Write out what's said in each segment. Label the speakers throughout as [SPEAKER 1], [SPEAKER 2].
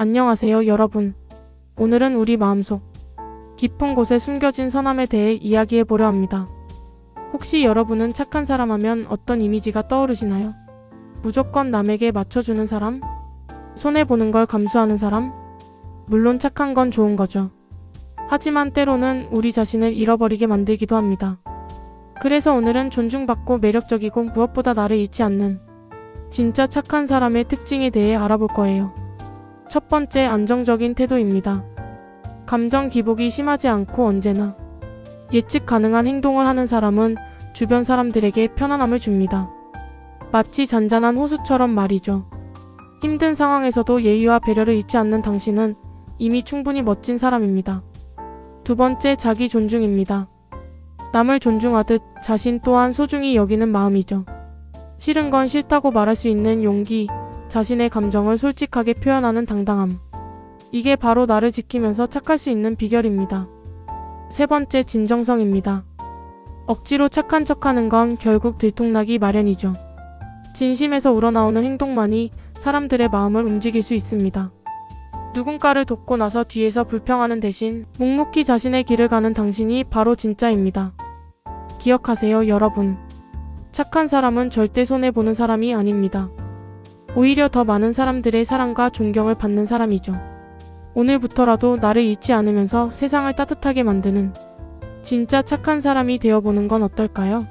[SPEAKER 1] 안녕하세요, 여러분. 오늘은 우리 마음속 깊은 곳에 숨겨진 선함에 대해 이야기해 보려 합니다. 혹시 여러분은 착한 사람 하면 어떤 이미지가 떠오르시나요? 무조건 남에게 맞춰주는 사람? 손해보는 걸 감수하는 사람? 물론 착한 건 좋은 거죠. 하지만 때로는 우리 자신을 잃어버리게 만들기도 합니다. 그래서 오늘은 존중받고 매력적이고 무엇보다 나를 잃지 않는 진짜 착한 사람의 특징에 대해 알아볼 거예요. 첫 번째 안정적인 태도입니다. 감정 기복이 심하지 않고 언제나 예측 가능한 행동을 하는 사람은 주변 사람들에게 편안함을 줍니다. 마치 잔잔한 호수처럼 말이죠. 힘든 상황에서도 예의와 배려를 잊지 않는 당신은 이미 충분히 멋진 사람입니다. 두 번째 자기 존중입니다. 남을 존중하듯 자신 또한 소중히 여기는 마음이죠. 싫은 건 싫다고 말할 수 있는 용기, 자신의 감정을 솔직하게 표현하는 당당함. 이게 바로 나를 지키면서 착할 수 있는 비결입니다. 세 번째 진정성입니다. 억지로 착한 척하는 건 결국 들통나기 마련이죠. 진심에서 우러나오는 행동만이 사람들의 마음을 움직일 수 있습니다. 누군가를 돕고 나서 뒤에서 불평하는 대신 묵묵히 자신의 길을 가는 당신이 바로 진짜입니다. 기억하세요, 여러분. 착한 사람은 절대 손해보는 사람이 아닙니다. 오히려 더 많은 사람들의 사랑과 존경을 받는 사람이죠. 오늘부터라도 나를 잊지 않으면서 세상을 따뜻하게 만드는 진짜 착한 사람이 되어보는 건 어떨까요?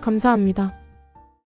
[SPEAKER 1] 감사합니다.